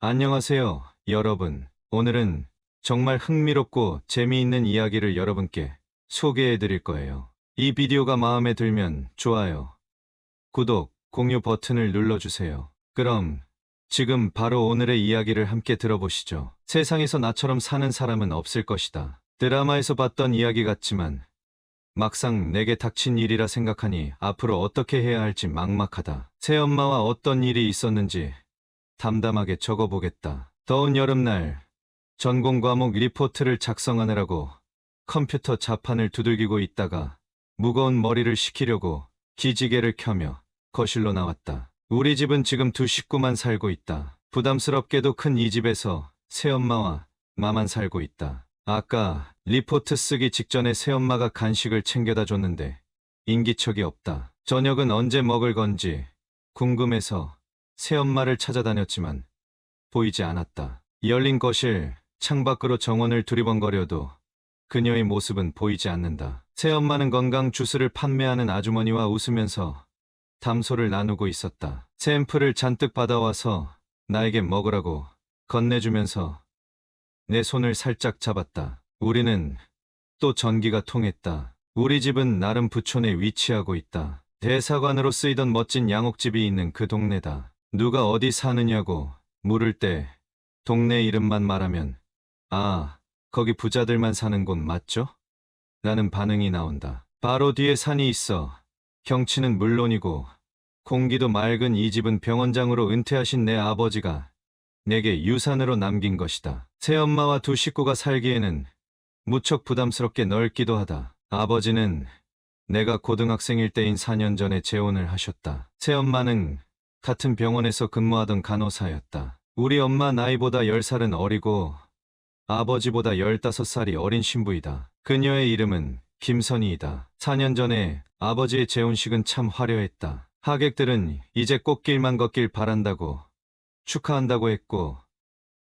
안녕하세요, 여러분. 오늘은 정말 흥미롭고 재미있는 이야기를 여러분께 소개해 드릴 거예요. 이 비디오가 마음에 들면 좋아요, 구독, 공유 버튼을 눌러주세요. 그럼 지금 바로 오늘의 이야기를 함께 들어보시죠. 세상에서 나처럼 사는 사람은 없을 것이다. 드라마에서 봤던 이야기 같지만 막상 내게 닥친 일이라 생각하니 앞으로 어떻게 해야 할지 막막하다. 새엄마와 어떤 일이 있었는지 담담하게 적어보겠다. 더운 여름날 전공 과목 리포트를 작성하느라고 컴퓨터 자판을 두들기고 있다가 무거운 머리를 식히려고 기지개를 켜며 거실로 나왔다. 우리 집은 지금 두 식구만 살고 있다. 부담스럽게도 큰 이 집에서 새엄마와 마만 살고 있다. 아까 리포트 쓰기 직전에 새엄마가 간식을 챙겨다 줬는데 인기척이 없다. 저녁은 언제 먹을 건지 궁금해서 새엄마를 찾아다녔지만 보이지 않았다. 열린 거실 창밖으로 정원을 두리번거려도 그녀의 모습은 보이지 않는다. 새엄마는 건강 주스를 판매하는 아주머니와 웃으면서 담소를 나누고 있었다. 샘플을 잔뜩 받아와서 나에게 먹으라고 건네주면서 내 손을 살짝 잡았다. 우리는 또 전기가 통했다. 우리 집은 나름 부촌에 위치하고 있다. 대사관으로 쓰이던 멋진 양옥집이 있는 그 동네다. 누가 어디 사느냐고 물을 때 동네 이름만 말하면 아, 거기 부자들만 사는 곳 맞죠? 라는 반응이 나온다. 바로 뒤에 산이 있어 경치는 물론이고 공기도 맑은 이 집은 병원장으로 은퇴하신 내 아버지가 내게 유산으로 남긴 것이다. 새엄마와 두 식구가 살기에는 무척 부담스럽게 넓기도 하다. 아버지는 내가 고등학생일 때인 4년 전에 재혼을 하셨다. 새엄마는 같은 병원에서 근무하던 간호사였다. 우리 엄마 나이보다 10살은 어리고 아버지보다 15살이 어린 신부이다. 그녀의 이름은 김선희이다. 4년 전에 아버지의 재혼식은 참 화려했다. 하객들은 이제 꽃길만 걷길 바란다고 축하한다고 했고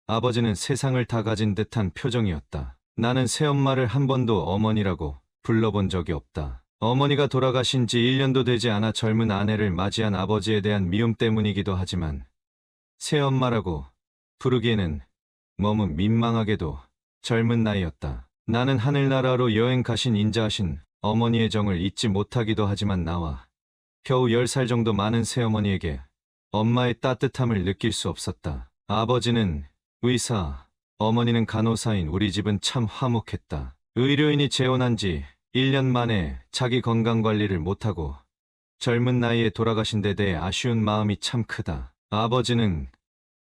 아버지는 세상을 다 가진 듯한 표정이었다. 나는 새엄마를 한 번도 어머니라고 불러본 적이 없다. 어머니가 돌아가신 지 1년도 되지 않아 젊은 아내를 맞이한 아버지에 대한 미움 때문이기도 하지만 새엄마라고 부르기에는 너무 민망하게도 젊은 나이였다. 나는 하늘나라로 여행 가신 인자하신 어머니의 정을 잊지 못하기도 하지만 나와 겨우 10살 정도 많은 새어머니에게 엄마의 따뜻함을 느낄 수 없었다. 아버지는 의사, 어머니는 간호사인 우리 집은 참 화목했다. 의료인이 재혼한 지 1년 만에 자기 건강 관리를 못하고 젊은 나이에 돌아가신 데 대해 아쉬운 마음이 참 크다. 아버지는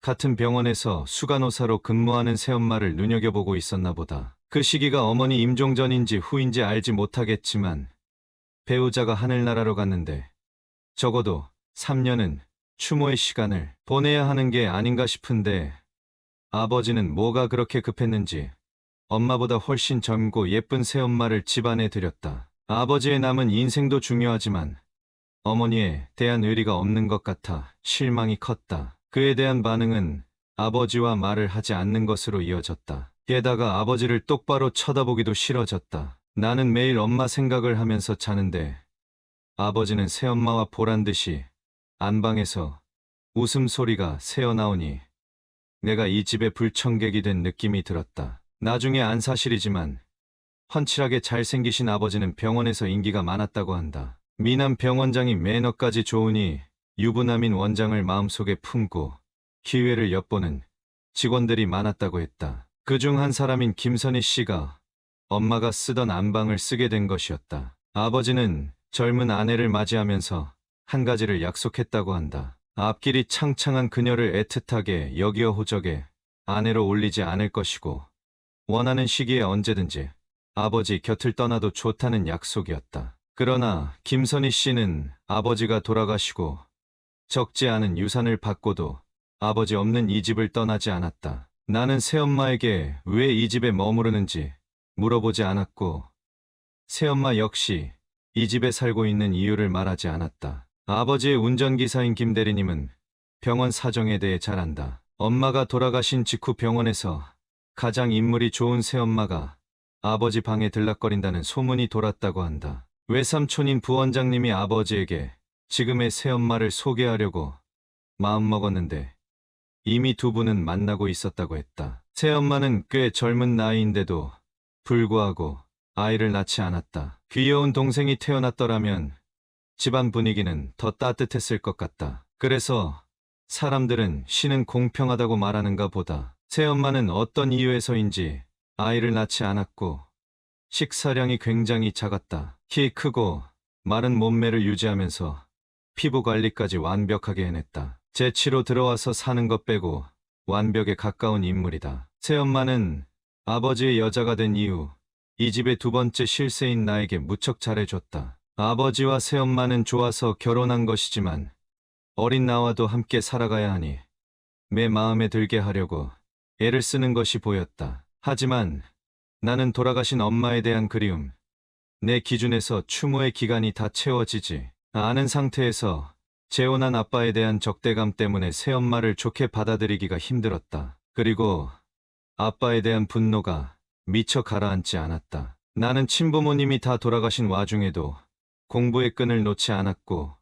같은 병원에서 수간호사로 근무하는 새엄마를 눈여겨보고 있었나 보다. 그 시기가 어머니 임종 전인지 후인지 알지 못하겠지만 배우자가 하늘나라로 갔는데 적어도 3년은 추모의 시간을 보내야 하는 게 아닌가 싶은데 아버지는 뭐가 그렇게 급했는지 엄마보다 훨씬 젊고 예쁜 새엄마를 집안에 들였다. 아버지의 남은 인생도 중요하지만 어머니에 대한 의리가 없는 것 같아 실망이 컸다. 그에 대한 반응은 아버지와 말을 하지 않는 것으로 이어졌다. 게다가 아버지를 똑바로 쳐다보기도 싫어졌다. 나는 매일 엄마 생각을 하면서 자는데 아버지는 새엄마와 보란 듯이 안방에서 웃음소리가 새어나오니 내가 이 집의 불청객이 된 느낌이 들었다. 나중에 안 사실이지만 훤칠하게 잘생기신 아버지는 병원에서 인기가 많았다고 한다. 미남 병원장이 매너까지 좋으니 유부남인 원장을 마음속에 품고 기회를 엿보는 직원들이 많았다고 했다. 그 중 한 사람인 김선희 씨가 엄마가 쓰던 안방을 쓰게 된 것이었다. 아버지는 젊은 아내를 맞이하면서 한 가지를 약속했다고 한다. 앞길이 창창한 그녀를 애틋하게 여기어 호적에 아내로 올리지 않을 것이고 원하는 시기에 언제든지 아버지 곁을 떠나도 좋다는 약속이었다. 그러나 김선희 씨는 아버지가 돌아가시고 적지 않은 유산을 받고도 아버지 없는 이 집을 떠나지 않았다. 나는 새엄마에게 왜 이 집에 머무르는지 물어보지 않았고 새엄마 역시 이 집에 살고 있는 이유를 말하지 않았다. 아버지의 운전기사인 김 대리님은 병원 사정에 대해 잘 안다. 엄마가 돌아가신 직후 병원에서 가장 인물이 좋은 새엄마가 아버지 방에 들락거린다는 소문이 돌았다고 한다. 외삼촌인 부원장님이 아버지에게 지금의 새엄마를 소개하려고 마음먹었는데 이미 두 분은 만나고 있었다고 했다. 새엄마는 꽤 젊은 나이인데도 불구하고 아이를 낳지 않았다. 귀여운 동생이 태어났더라면 집안 분위기는 더 따뜻했을 것 같다. 그래서 사람들은 신은 공평하다고 말하는가 보다. 새 엄마는 어떤 이유에서인지 아이를 낳지 않았고 식사량이 굉장히 작았다. 키 크고 마른 몸매를 유지하면서 피부 관리까지 완벽하게 해냈다. 재치로 들어와서 사는 것 빼고 완벽에 가까운 인물이다. 새엄마는 아버지의 여자가 된 이후 이 집의 두 번째 실세인 나에게 무척 잘해줬다. 아버지와 새엄마는 좋아서 결혼한 것이지만 어린 나와도 함께 살아가야 하니 내 마음에 들게 하려고 애를 쓰는 것이 보였다. 하지만 나는 돌아가신 엄마에 대한 그리움, 내 기준에서 추모의 기간이 다 채워지지 않은 상태에서 재혼한 아빠에 대한 적대감 때문에 새엄마를 좋게 받아들이기가 힘들었다. 그리고 아빠에 대한 분노가 미처 가라앉지 않았다. 나는 친부모님이 다 돌아가신 와중에도 공부의 끈을 놓지 않았고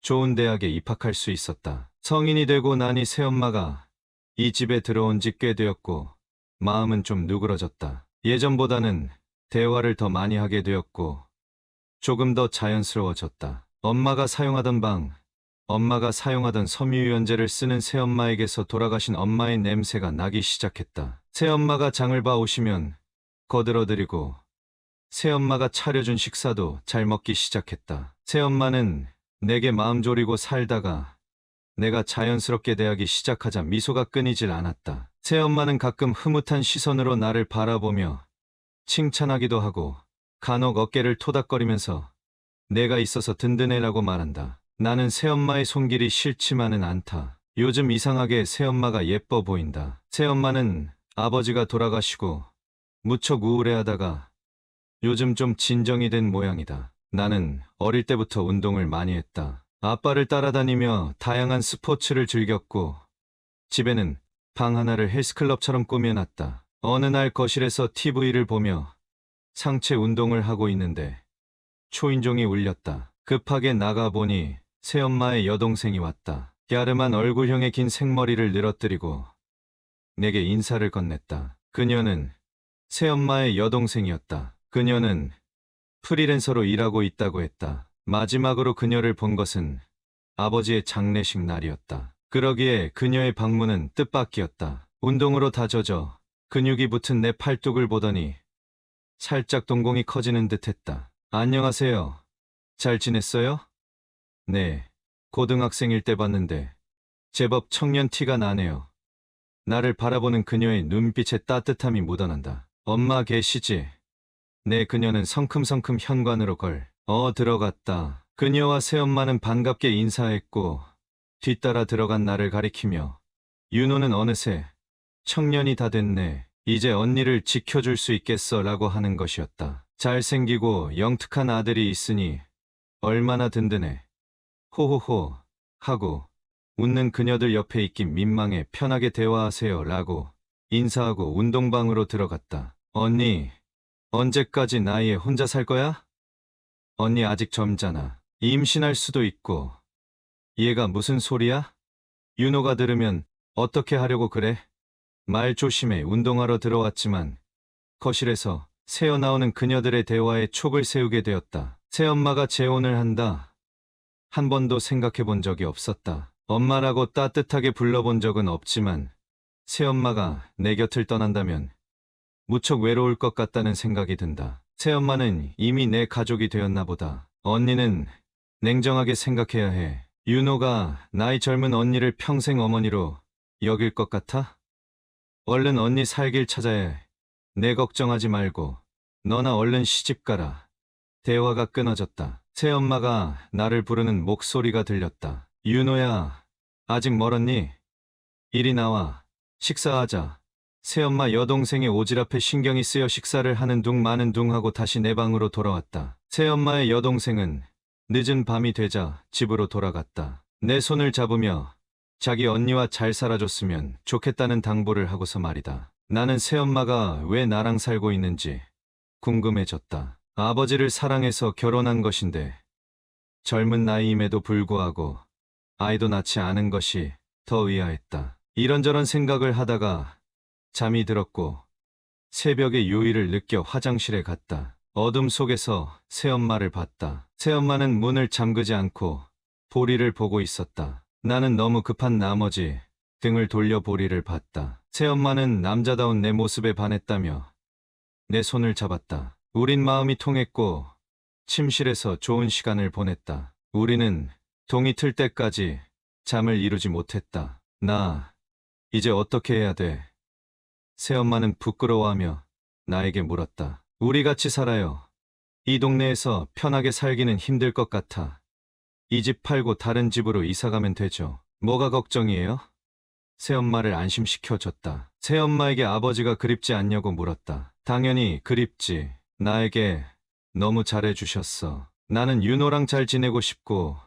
좋은 대학에 입학할 수 있었다. 성인이 되고 나니 새엄마가 이 집에 들어온 지 꽤 되었고 마음은 좀 누그러졌다. 예전보다는 대화를 더 많이 하게 되었고 조금 더 자연스러워졌다. 엄마가 사용하던 방, 엄마가 사용하던 섬유유연제를 쓰는 새엄마에게서 돌아가신 엄마의 냄새가 나기 시작했다. 새엄마가 장을 봐 오시면 거들어드리고 새엄마가 차려준 식사도 잘 먹기 시작했다. 새엄마는 내게 마음 졸이고 살다가 내가 자연스럽게 대하기 시작하자 미소가 끊이질 않았다. 새엄마는 가끔 흐뭇한 시선으로 나를 바라보며 칭찬하기도 하고 간혹 어깨를 토닥거리면서 내가 있어서 든든해라고 말한다. 나는 새엄마의 손길이 싫지만은 않다. 요즘 이상하게 새엄마가 예뻐 보인다. 새엄마는 아버지가 돌아가시고 무척 우울해하다가 요즘 좀 진정이 된 모양이다. 나는 어릴 때부터 운동을 많이 했다. 아빠를 따라다니며 다양한 스포츠를 즐겼고 집에는 방 하나를 헬스클럽처럼 꾸며놨다. 어느 날 거실에서 TV를 보며 상체 운동을 하고 있는데 초인종이 울렸다. 급하게 나가보니 새엄마의 여동생이 왔다. 야름한 얼굴형의 긴 생머리를 늘어뜨리고 내게 인사를 건넸다. 그녀는 새엄마의 여동생이었다. 그녀는 프리랜서로 일하고 있다고 했다. 마지막으로 그녀를 본 것은 아버지의 장례식 날이었다. 그러기에 그녀의 방문은 뜻밖이었다. 운동으로 다 젖어 근육이 붙은 내 팔뚝을 보더니 살짝 동공이 커지는 듯 했다. 안녕하세요. 잘 지냈어요? 네. 고등학생일 때 봤는데 제법 청년 티가 나네요. 나를 바라보는 그녀의 눈빛에 따뜻함이 묻어난다. 엄마 계시지? 네, 그녀는 성큼성큼 현관으로 걸, 어, 들어갔다. 그녀와 새엄마는 반갑게 인사했고, 뒤따라 들어간 나를 가리키며, 윤호는 어느새, 청년이 다 됐네. 이제 언니를 지켜줄 수 있겠어 라고 하는 것이었다. 잘생기고 영특한 아들이 있으니, 얼마나 든든해. 호호호, 하고, 웃는 그녀들 옆에 있기 민망해 편하게 대화하세요 라고 인사하고 운동방으로 들어갔다. 언니, 언제까지 나이에 혼자 살 거야? 언니 아직 젊잖아. 임신할 수도 있고. 얘가 무슨 소리야? 윤호가 들으면 어떻게 하려고 그래? 말 조심해 운동하러 들어왔지만 거실에서 새어나오는 그녀들의 대화에 촉을 세우게 되었다. 새엄마가 재혼을 한다. 한 번도 생각해 본 적이 없었다. 엄마라고 따뜻하게 불러본 적은 없지만 새엄마가 내 곁을 떠난다면 무척 외로울 것 같다는 생각이 든다. 새엄마는 이미 내 가족이 되었나 보다. 언니는 냉정하게 생각해야 해. 윤호가 나이 젊은 언니를 평생 어머니로 여길 것 같아? 얼른 언니 살길 찾아야 해. 내 걱정하지 말고 너나 얼른 시집 가라. 대화가 끊어졌다. 새엄마가 나를 부르는 목소리가 들렸다. 윤호야, 아직 멀었니? 이리 나와. 식사하자. 새엄마 여동생의 오지랖에 신경이 쓰여 식사를 하는 둥 마는 둥 하고 다시 내 방으로 돌아왔다. 새엄마의 여동생은 늦은 밤이 되자 집으로 돌아갔다. 내 손을 잡으며 자기 언니와 잘 살아줬으면 좋겠다는 당부를 하고서 말이다. 나는 새엄마가 왜 나랑 살고 있는지 궁금해졌다. 아버지를 사랑해서 결혼한 것인데 젊은 나이임에도 불구하고 아이도 낳지 않은 것이 더 의아했다. 이런저런 생각을 하다가 잠이 들었고 새벽의 요일을 느껴 화장실에 갔다. 어둠 속에서 새엄마를 봤다. 새엄마는 문을 잠그지 않고 보리를 보고 있었다. 나는 너무 급한 나머지 등을 돌려 보리를 봤다. 새엄마는 남자다운 내 모습에 반했다며 내 손을 잡았다. 우린 마음이 통했고 침실에서 좋은 시간을 보냈다. 우리는 동이 틀 때까지 잠을 이루지 못했다. 나 이제 어떻게 해야 돼? 새엄마는 부끄러워하며 나에게 물었다. 우리 같이 살아요. 이 동네에서 편하게 살기는 힘들 것 같아. 이 집 팔고 다른 집으로 이사 가면 되죠. 뭐가 걱정이에요? 새엄마를 안심시켜줬다. 새엄마에게 아버지가 그립지 않냐고 물었다. 당연히 그립지. 나에게 너무 잘해주셨어. 나는 윤호랑 잘 지내고 싶고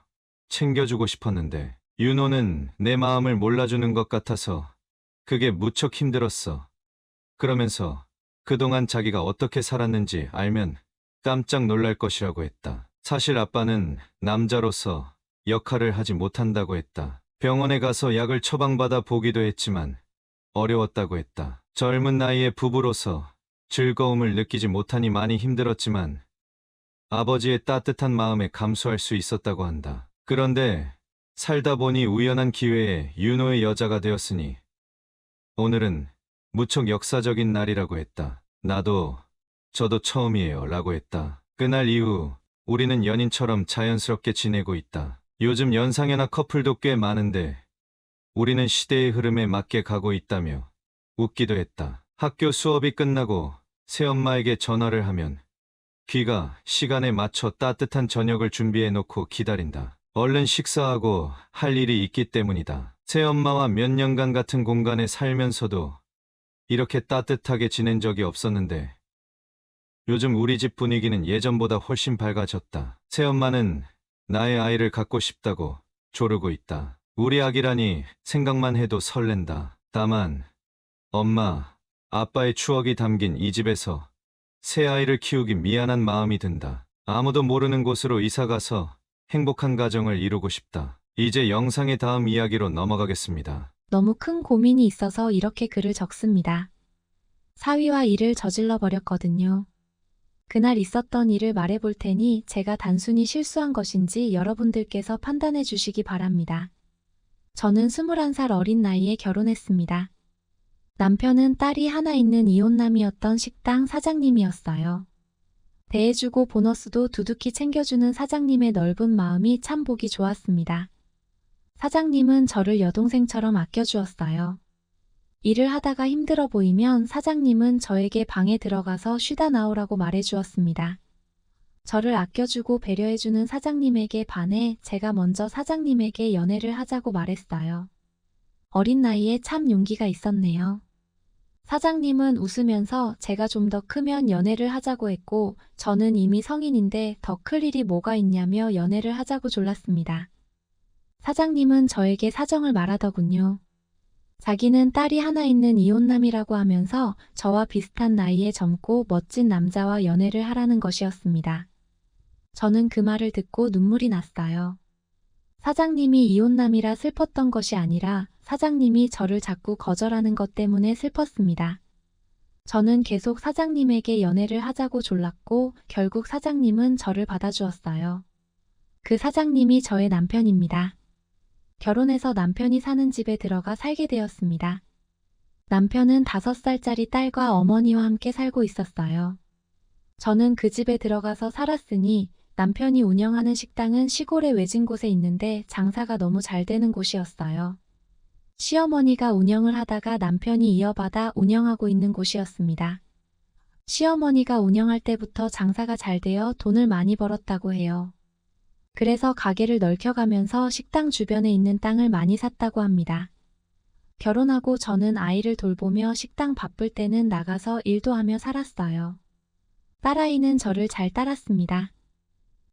챙겨주고 싶었는데 윤호는 내 마음을 몰라주는 것 같아서 그게 무척 힘들었어. 그러면서 그동안 자기가 어떻게 살았는지 알면 깜짝 놀랄 것이라고 했다. 사실 아빠는 남자로서 역할을 하지 못한다고 했다. 병원에 가서 약을 처방받아 보기도 했지만 어려웠다고 했다. 젊은 나이에 부부로서 즐거움을 느끼지 못하니 많이 힘들었지만 아버지의 따뜻한 마음에 감수할 수 있었다고 한다. 그런데 살다 보니 우연한 기회에 윤호의 여자가 되었으니 오늘은 무척 역사적인 날이라고 했다. 나도 저도 처음이에요 라고 했다. 그날 이후 우리는 연인처럼 자연스럽게 지내고 있다. 요즘 연상연하 커플도 꽤 많은데 우리는 시대의 흐름에 맞게 가고 있다며 웃기도 했다. 학교 수업이 끝나고 새엄마에게 전화를 하면 귀가 시간에 맞춰 따뜻한 저녁을 준비해 놓고 기다린다. 얼른 식사하고 할 일이 있기 때문이다. 새엄마와 몇 년간 같은 공간에 살면서도 이렇게 따뜻하게 지낸 적이 없었는데 요즘 우리 집 분위기는 예전보다 훨씬 밝아졌다. 새엄마는 나의 아이를 갖고 싶다고 조르고 있다. 우리 아기라니 생각만 해도 설렌다. 다만 엄마, 아빠의 추억이 담긴 이 집에서 새 아이를 키우기 미안한 마음이 든다. 아무도 모르는 곳으로 이사가서 행복한 가정을 이루고 싶다. 이제 영상의 다음 이야기로 넘어가겠습니다. 너무 큰 고민이 있어서 이렇게 글을 적습니다. 사위와 일을 저질러 버렸거든요. 그날 있었던 일을 말해볼 테니 제가 단순히 실수한 것인지 여러분들께서 판단해 주시기 바랍니다. 저는 21살 어린 나이에 결혼했습니다. 남편은 딸이 하나 있는 이혼남이었던 식당 사장님이었어요. 대해주고 보너스도 두둑히 챙겨주는 사장님의 넓은 마음이 참 보기 좋았습니다. 사장님은 저를 여동생처럼 아껴주었어요. 일을 하다가 힘들어 보이면 사장님은 저에게 방에 들어가서 쉬다 나오라고 말해주었습니다. 저를 아껴주고 배려해주는 사장님에게 반해 제가 먼저 사장님에게 연애를 하자고 말했어요. 어린 나이에 참 용기가 있었네요. 사장님은 웃으면서 제가 좀 더 크면 연애를 하자고 했고 저는 이미 성인인데 더 클 일이 뭐가 있냐며 연애를 하자고 졸랐습니다. 사장님은 저에게 사정을 말하더군요. 자기는 딸이 하나 있는 이혼남이라고 하면서 저와 비슷한 나이에 젊고 멋진 남자와 연애를 하라는 것이었습니다. 저는 그 말을 듣고 눈물이 났어요. 사장님이 이혼남이라 슬펐던 것이 아니라 사장님이 저를 자꾸 거절하는 것 때문에 슬펐습니다. 저는 계속 사장님에게 연애를 하자고 졸랐고 결국 사장님은 저를 받아주었어요. 그 사장님이 저의 남편입니다. 결혼해서 남편이 사는 집에 들어가 살게 되었습니다. 남편은 다섯 살짜리 딸과 어머니와 함께 살고 있었어요. 저는 그 집에 들어가서 살았으니 남편이 운영하는 식당은 시골의 외진 곳에 있는데 장사가 너무 잘 되는 곳이었어요. 시어머니가 운영을 하다가 남편이 이어받아 운영하고 있는 곳이었습니다. 시어머니가 운영할 때부터 장사가 잘 되어 돈을 많이 벌었다고 해요. 그래서 가게를 넓혀가면서 식당 주변에 있는 땅을 많이 샀다고 합니다. 결혼하고 저는 아이를 돌보며 식당 바쁠 때는 나가서 일도 하며 살았어요. 딸아이는 저를 잘 따랐습니다.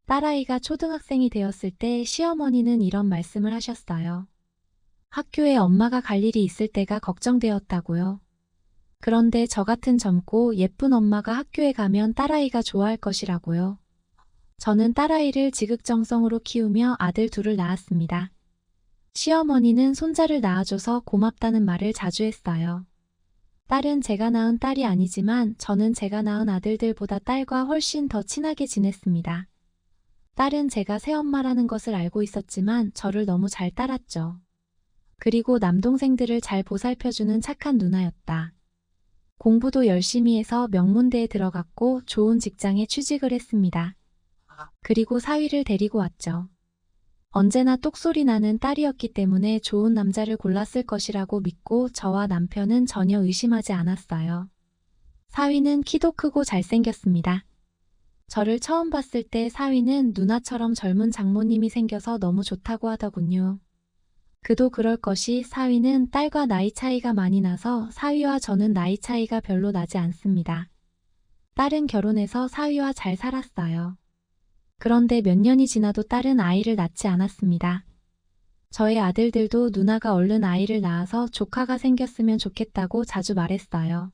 딸아이가 초등학생이 되었을 때 시어머니는 이런 말씀을 하셨어요. 학교에 엄마가 갈 일이 있을 때가 걱정되었다고요. 그런데 저 같은 젊고 예쁜 엄마가 학교에 가면 딸아이가 좋아할 것이라고요. 저는 딸아이를 지극정성으로 키우며 아들 둘을 낳았습니다. 시어머니는 손자를 낳아줘서 고맙다는 말을 자주 했어요. 딸은 제가 낳은 딸이 아니지만 저는 제가 낳은 아들들보다 딸과 훨씬 더 친하게 지냈습니다. 딸은 제가 새엄마라는 것을 알고 있었지만 저를 너무 잘 따랐죠. 그리고 남동생들을 잘 보살펴주는 착한 누나였다. 공부도 열심히 해서 명문대에 들어갔고 좋은 직장에 취직을 했습니다. 그리고 사위를 데리고 왔죠. 언제나 똑소리 나는 딸이었기 때문에 좋은 남자를 골랐을 것이라고 믿고 저와 남편은 전혀 의심하지 않았어요. 사위는 키도 크고 잘생겼습니다. 저를 처음 봤을 때 사위는 누나처럼 젊은 장모님이 생겨서 너무 좋다고 하더군요. 그도 그럴 것이 사위는 딸과 나이 차이가 많이 나서 사위와 저는 나이 차이가 별로 나지 않습니다. 딸은 결혼해서 사위와 잘 살았어요. 그런데 몇 년이 지나도 딸은 아이를 낳지 않았습니다. 저의 아들들도 누나가 얼른 아이를 낳아서 조카가 생겼으면 좋겠다고 자주 말했어요.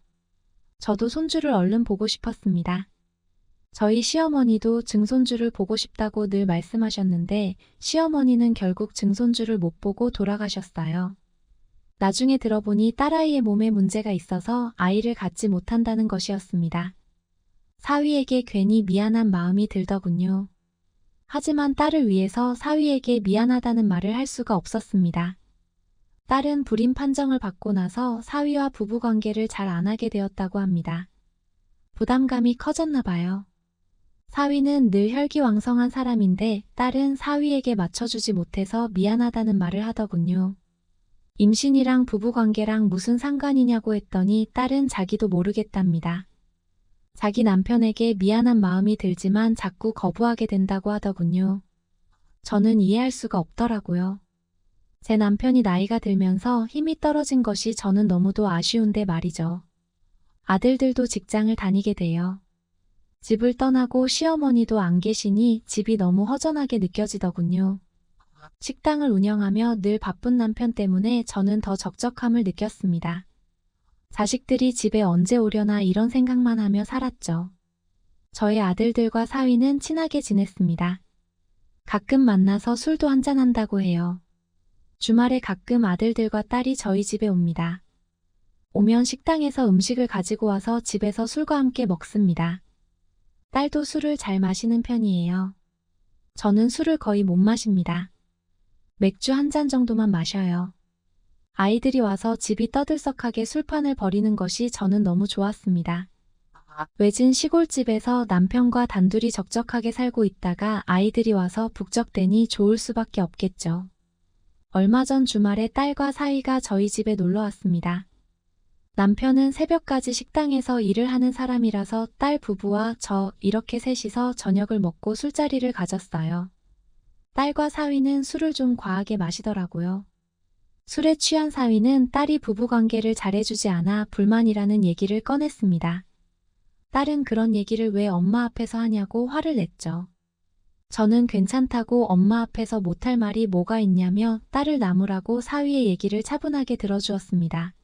저도 손주를 얼른 보고 싶었습니다. 저희 시어머니도 증손주를 보고 싶다고 늘 말씀하셨는데 시어머니는 결국 증손주를 못 보고 돌아가셨어요. 나중에 들어보니 딸아이의 몸에 문제가 있어서 아이를 갖지 못한다는 것이었습니다. 사위에게 괜히 미안한 마음이 들더군요. 하지만 딸을 위해서 사위에게 미안하다는 말을 할 수가 없었습니다. 딸은 불임 판정을 받고 나서 사위와 부부관계를 잘 안 하게 되었다고 합니다. 부담감이 커졌나 봐요. 사위는 늘 혈기왕성한 사람인데 딸은 사위에게 맞춰주지 못해서 미안하다는 말을 하더군요. 임신이랑 부부관계랑 무슨 상관이냐고 했더니 딸은 자기도 모르겠답니다. 자기 남편에게 미안한 마음이 들지만 자꾸 거부하게 된다고 하더군요. 저는 이해할 수가 없더라고요. 제 남편이 나이가 들면서 힘이 떨어진 것이 저는 너무도 아쉬운데 말이죠. 아들들도 직장을 다니게 돼요. 집을 떠나고 시어머니도 안 계시니 집이 너무 허전하게 느껴지더군요. 식당을 운영하며 늘 바쁜 남편 때문에 저는 더 적적함을 느꼈습니다. 자식들이 집에 언제 오려나 이런 생각만 하며 살았죠. 저의 아들들과 사위는 친하게 지냈습니다. 가끔 만나서 술도 한잔한다고 해요. 주말에 가끔 아들들과 딸이 저희 집에 옵니다. 오면 식당에서 음식을 가지고 와서 집에서 술과 함께 먹습니다. 딸도 술을 잘 마시는 편이에요. 저는 술을 거의 못 마십니다. 맥주 한 잔 정도만 마셔요. 아이들이 와서 집이 떠들썩하게 술판을 벌이는 것이 저는 너무 좋았습니다. 외진 시골집에서 남편과 단둘이 적적하게 살고 있다가 아이들이 와서 북적대니 좋을 수밖에 없겠죠. 얼마 전 주말에 딸과 사위가 저희 집에 놀러 왔습니다. 남편은 새벽까지 식당에서 일을 하는 사람이라서 딸 부부와 저 이렇게 셋이서 저녁을 먹고 술자리를 가졌어요. 딸과 사위는 술을 좀 과하게 마시더라고요. 술에 취한 사위는 딸이 부부관계를 잘해주지 않아 불만이라는 얘기를 꺼냈습니다. 딸은 그런 얘기를 왜 엄마 앞에서 하냐고 화를 냈죠. 저는 괜찮다고 엄마 앞에서 못할 말이 뭐가 있냐며 딸을 나무라고 사위의 얘기를 차분하게 들어주었습니다.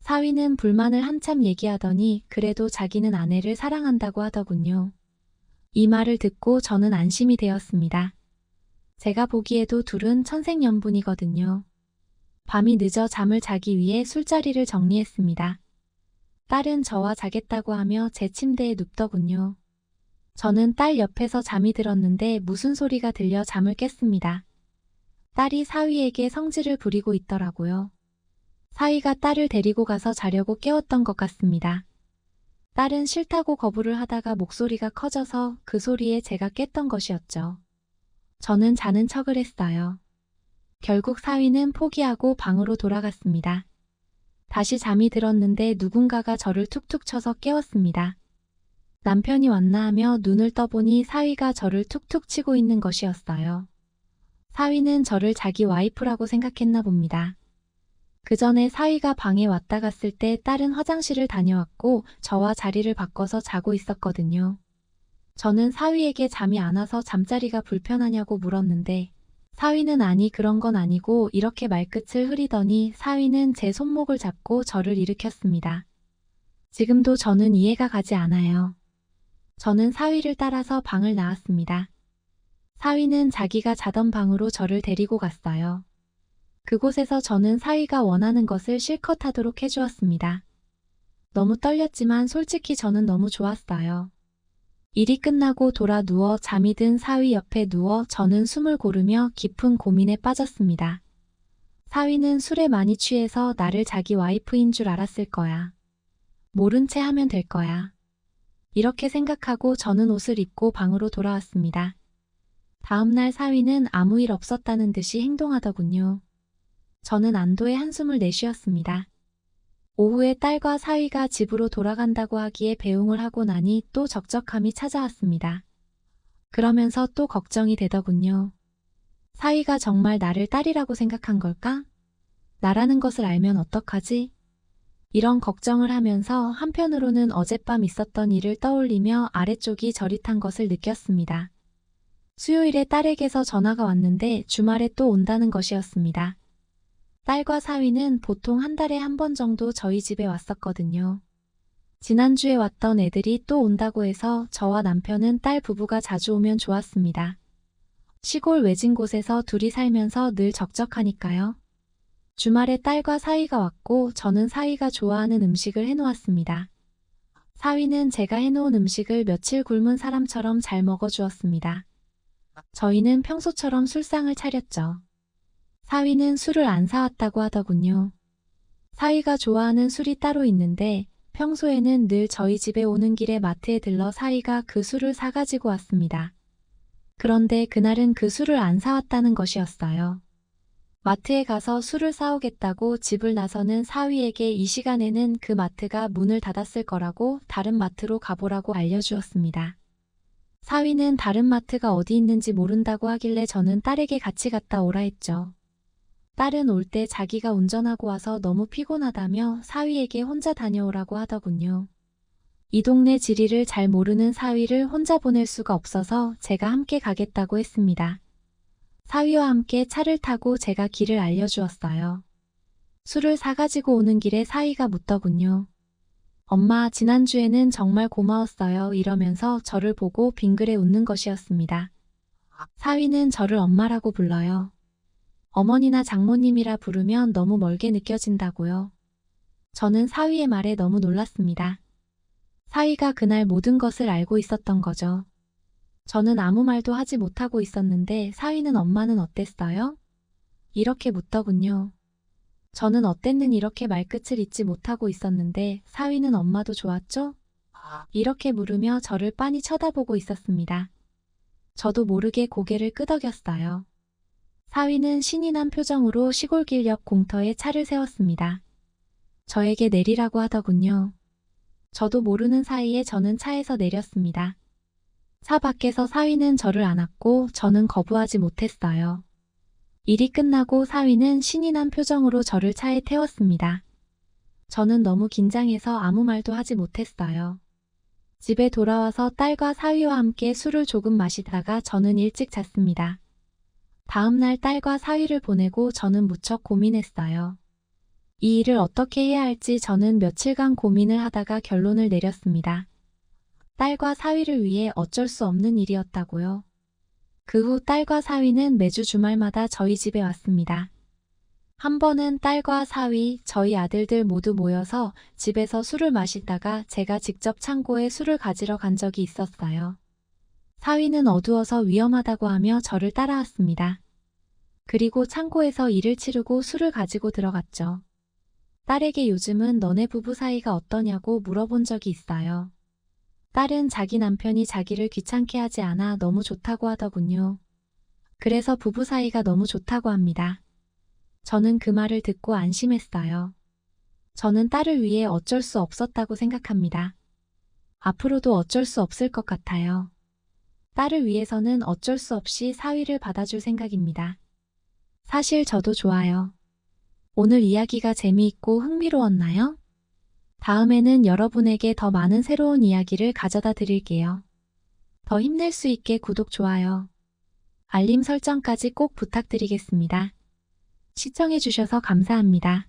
사위는 불만을 한참 얘기하더니 그래도 자기는 아내를 사랑한다고 하더군요. 이 말을 듣고 저는 안심이 되었습니다. 제가 보기에도 둘은 천생연분이거든요. 밤이 늦어 잠을 자기 위해 술자리를 정리했습니다. 딸은 저와 자겠다고 하며 제 침대에 눕더군요. 저는 딸 옆에서 잠이 들었는데 무슨 소리가 들려 잠을 깼습니다. 딸이 사위에게 성질을 부리고 있더라고요. 사위가 딸을 데리고 가서 자려고 깨웠던 것 같습니다. 딸은 싫다고 거부를 하다가 목소리가 커져서 그 소리에 제가 깼던 것이었죠. 저는 자는 척을 했어요. 결국 사위는 포기하고 방으로 돌아갔습니다. 다시 잠이 들었는데 누군가가 저를 툭툭 쳐서 깨웠습니다. 남편이 왔나 하며 눈을 떠보니 사위가 저를 툭툭 치고 있는 것이었어요. 사위는 저를 자기 와이프라고 생각했나 봅니다. 그 전에 사위가 방에 왔다 갔을 때 딸은 화장실을 다녀왔고 저와 자리를 바꿔서 자고 있었거든요. 저는 사위에게 잠이 안 와서 잠자리가 불편하냐고 물었는데 사위는 아니 그런 건 아니고 이렇게 말끝을 흐리더니 사위는 제 손목을 잡고 저를 일으켰습니다. 지금도 저는 이해가 가지 않아요. 저는 사위를 따라서 방을 나왔습니다. 사위는 자기가 자던 방으로 저를 데리고 갔어요. 그곳에서 저는 사위가 원하는 것을 실컷 하도록 해주었습니다. 너무 떨렸지만 솔직히 저는 너무 좋았어요. 일이 끝나고 돌아 누워 잠이 든 사위 옆에 누워 저는 숨을 고르며 깊은 고민에 빠졌습니다. 사위는 술에 많이 취해서 나를 자기 와이프인 줄 알았을 거야. 모른 채 하면 될 거야. 이렇게 생각하고 저는 옷을 입고 방으로 돌아왔습니다. 다음날 사위는 아무 일 없었다는 듯이 행동하더군요. 저는 안도의 한숨을 내쉬었습니다. 오후에 딸과 사위가 집으로 돌아간다고 하기에 배웅을 하고 나니 또 적적함이 찾아왔습니다. 그러면서 또 걱정이 되더군요. 사위가 정말 나를 딸이라고 생각한 걸까? 나라는 것을 알면 어떡하지? 이런 걱정을 하면서 한편으로는 어젯밤 있었던 일을 떠올리며 아래쪽이 저릿한 것을 느꼈습니다. 수요일에 딸에게서 전화가 왔는데 주말에 또 온다는 것이었습니다. 딸과 사위는 보통 한 달에 한 번 정도 저희 집에 왔었거든요. 지난주에 왔던 애들이 또 온다고 해서 저와 남편은 딸 부부가 자주 오면 좋았습니다. 시골 외진 곳에서 둘이 살면서 늘 적적하니까요. 주말에 딸과 사위가 왔고 저는 사위가 좋아하는 음식을 해놓았습니다. 사위는 제가 해놓은 음식을 며칠 굶은 사람처럼 잘 먹어주었습니다. 저희는 평소처럼 술상을 차렸죠. 사위는 술을 안 사왔다고 하더군요. 사위가 좋아하는 술이 따로 있는데 평소에는 늘 저희 집에 오는 길에 마트에 들러 사위가 그 술을 사가지고 왔습니다. 그런데 그날은 그 술을 안 사왔다는 것이었어요. 마트에 가서 술을 사오겠다고 집을 나서는 사위에게 이 시간에는 그 마트가 문을 닫았을 거라고 다른 마트로 가보라고 알려주었습니다. 사위는 다른 마트가 어디 있는지 모른다고 하길래 저는 딸에게 같이 갔다 오라 했죠. 딸은 올 때 자기가 운전하고 와서 너무 피곤하다며 사위에게 혼자 다녀오라고 하더군요. 이 동네 지리를 잘 모르는 사위를 혼자 보낼 수가 없어서 제가 함께 가겠다고 했습니다. 사위와 함께 차를 타고 제가 길을 알려주었어요. 술을 사가지고 오는 길에 사위가 묻더군요. 엄마, 지난주에는 정말 고마웠어요. 이러면서 저를 보고 빙그레 웃는 것이었습니다. 사위는 저를 엄마라고 불러요. 어머니나 장모님이라 부르면 너무 멀게 느껴진다고요. 저는 사위의 말에 너무 놀랐습니다. 사위가 그날 모든 것을 알고 있었던 거죠. 저는 아무 말도 하지 못하고 있었는데 사위는 엄마는 어땠어요? 이렇게 묻더군요. 저는 어땠는 이렇게 말끝을 잇지 못하고 있었는데 사위는 엄마도 좋았죠? 이렇게 물으며 저를 빤히 쳐다보고 있었습니다. 저도 모르게 고개를 끄덕였어요. 사위는 신이 난 표정으로 시골길 옆 공터에 차를 세웠습니다. 저에게 내리라고 하더군요. 저도 모르는 사이에 저는 차에서 내렸습니다. 차 밖에서 사위는 저를 안았고 저는 거부하지 못했어요. 일이 끝나고 사위는 신이 난 표정으로 저를 차에 태웠습니다. 저는 너무 긴장해서 아무 말도 하지 못했어요. 집에 돌아와서 딸과 사위와 함께 술을 조금 마시다가 저는 일찍 잤습니다. 다음날 딸과 사위를 보내고 저는 무척 고민했어요. 이 일을 어떻게 해야 할지 저는 며칠간 고민을 하다가 결론을 내렸습니다. 딸과 사위를 위해 어쩔 수 없는 일이었다고요. 그 후 딸과 사위는 매주 주말마다 저희 집에 왔습니다. 한 번은 딸과 사위, 저희 아들들 모두 모여서 집에서 술을 마시다가 제가 직접 창고에 술을 가지러 간 적이 있었어요. 사위는 어두워서 위험하다고 하며 저를 따라왔습니다. 그리고 창고에서 일을 치르고 술을 가지고 들어갔죠. 딸에게 요즘은 너네 부부 사이가 어떠냐고 물어본 적이 있어요. 딸은 자기 남편이 자기를 귀찮게 하지 않아 너무 좋다고 하더군요. 그래서 부부 사이가 너무 좋다고 합니다. 저는 그 말을 듣고 안심했어요. 저는 딸을 위해 어쩔 수 없었다고 생각합니다. 앞으로도 어쩔 수 없을 것 같아요. 딸을 위해서는 어쩔 수 없이 사위를 받아줄 생각입니다. 사실 저도 좋아요. 오늘 이야기가 재미있고 흥미로웠나요? 다음에는 여러분에게 더 많은 새로운 이야기를 가져다 드릴게요. 더 힘낼 수 있게 구독, 좋아요, 알림 설정까지 꼭 부탁드리겠습니다. 시청해주셔서 감사합니다.